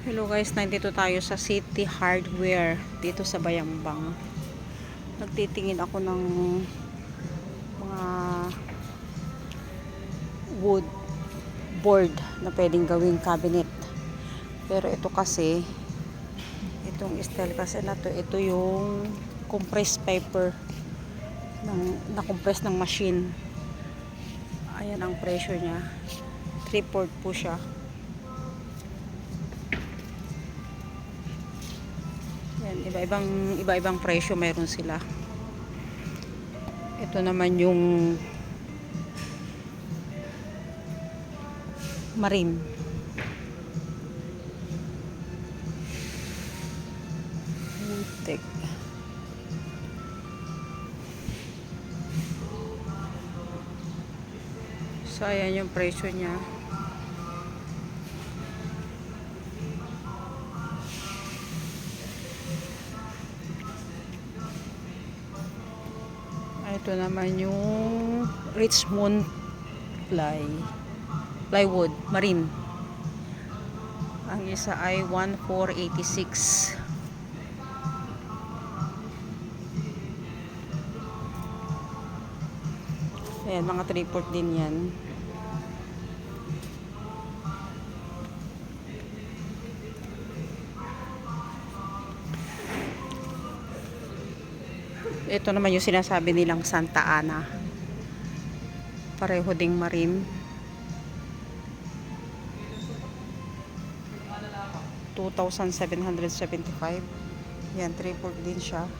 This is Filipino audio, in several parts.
Hello guys, nandito tayo sa City Hardware dito sa Bayambang. Nagtitingin ako ng mga wood board na pwedeng gawing cabinet. Pero ito kasi itong style kasi na to, ito yung compressed paper ng na-compress ng machine. Ayan ang pressure niya. 3-port po siya. Iba-ibang iba-ibang presyo meron sila. Ito naman yung marine. Tek. So, ayan yung presyo niya. Ito naman yung Richmond ply plywood marine. Ang isa ay 1486. Ayan, mga 3 port din yan. Ito naman yung sinasabi nilang Santa Ana. Pareho ding marine. 2,775. Yan, 3 din siya.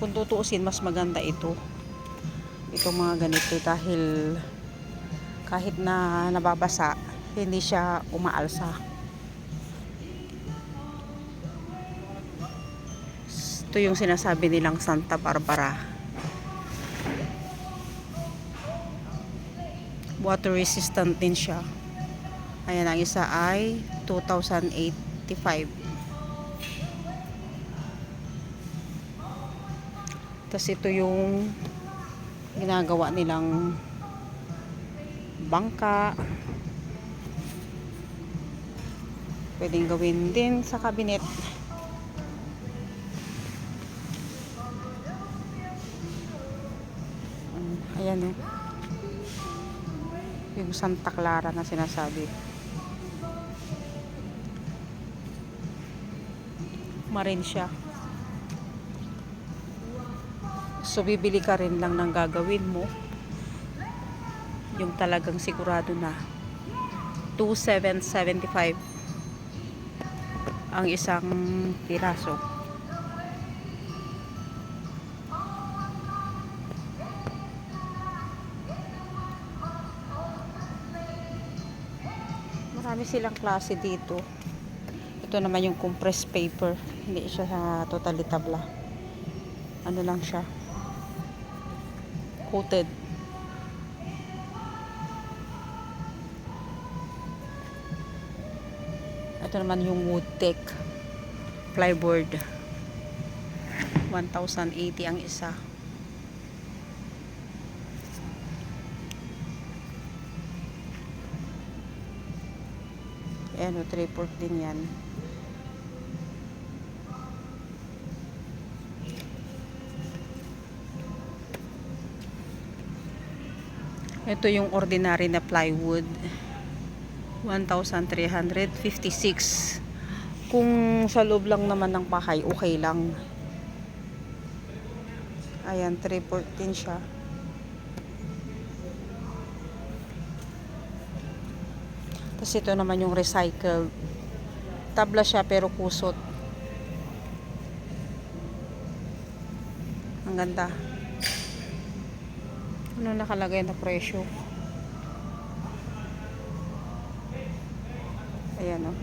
Kung tutuusin, mas maganda ito. Itong mga ganito dahil kahit na nababasa, hindi siya umaalsa. Ito yung sinasabi nilang Santa Barbara. Water resistant din siya. Ayan, ang isa ay 2,085. Tapos ito yung ginagawa nilang bangka. Pwedeng gawin din sa cabinet. Ayan o. Yung Santa Clara na sinasabi. Marin siya. So, bibili ka rin lang ng gagawin mo. Yung talagang sigurado na 2,775 ang isang piraso. Marami silang klase dito. Ito naman yung compressed paper. Hindi siya sa totally tabla. Ano lang siya. Coated. Ito naman yung wood tech plyboard. 1,080 ang isa. Ayan o, 3 din yan. Ito yung ordinary na plywood. 1,356. Kung sa loob lang naman ng bahay, okay lang. Ayan, 314 siya. Tapos ito naman yung recycled. Tabla siya pero kusot. Ang ganda. Ano nakalagay na presyo? Ayan o.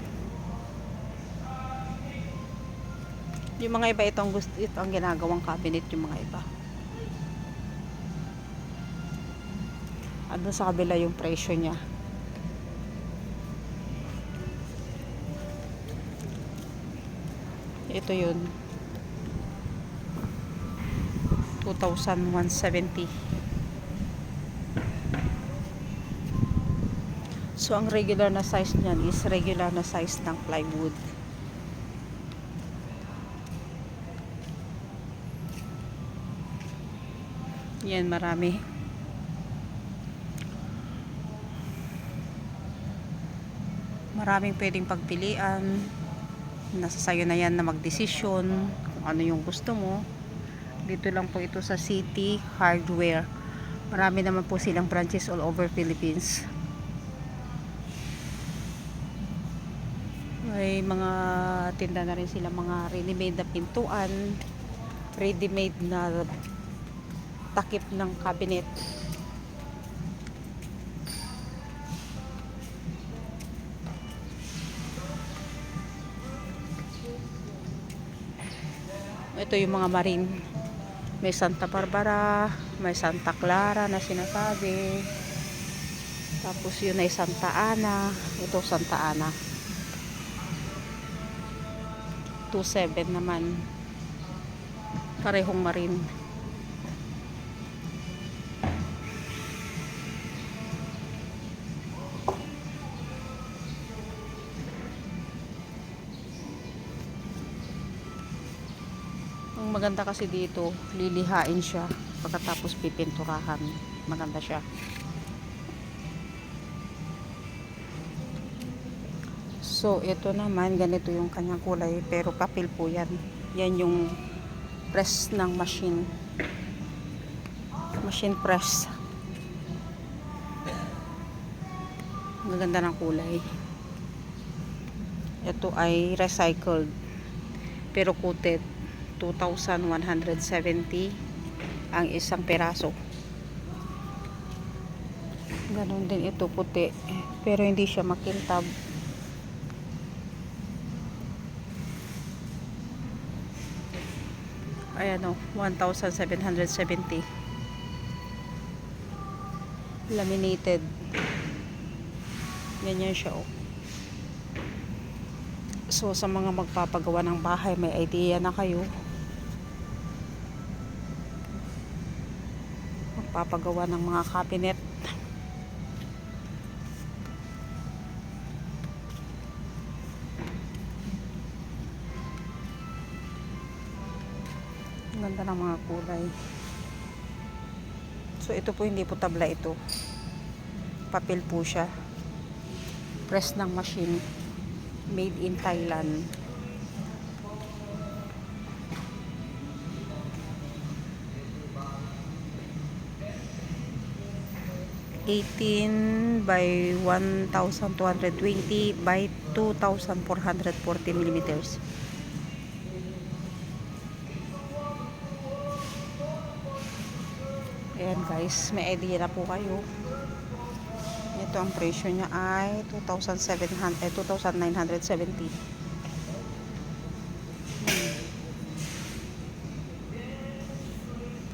Yung mga iba itong gusto ito ang ginagawang cabinet yung mga iba. Ano sa kabila yung presyo niya. Ito yun. 2,170. So, ang regular na size niyan is regular na size ng plywood. Yan, marami. Maraming pwedeng pagpilian. Nasa sayo na yan na magdesisyon kung ano yung gusto mo. Dito lang po ito sa City Hardware. Marami naman po silang branches all over Philippines. May mga tinda na rin sila mga ready-made na pintuan, ready-made na takip ng cabinet. Ito yung mga marine. May Santa Barbara, may Santa Clara na sinasabi. Tapos yun ay Santa Ana. Ito Santa Ana. 27 naman. Parehong marine. Maganda kasi dito, lilihain siya pagkatapos pipinturahan. Maganda siya. So, ito naman, ganito yung kanyang kulay, pero papel po yan. Yan yung press ng machine. Machine press. Ang ganda ng kulay. Ito ay recycled. Pero coated. 2,170 ang isang peraso. Ganon din ito puti. Pero hindi siya makintab. Ayan o, 1,770. Laminated. Ganyan siya o. So, sa mga magpapagawa ng bahay, may idea na kayo. Magpapagawa ng mga cabinet. Ganda ng mga kulay. So, ito po hindi po tabla ito. Papel po siya. Press ng machine. Made in Thailand. Eighteen by 1,220 by 2,440 millimeters. Ayan guys, may idea na po kayo. Ito ang presyo niya ay 2,700 eh 2,970. Hmm.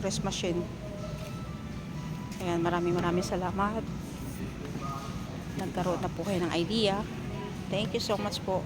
Press machine. Ayan, maraming maraming salamat. Nagkaroon na po kayo ng idea. Thank you so much po.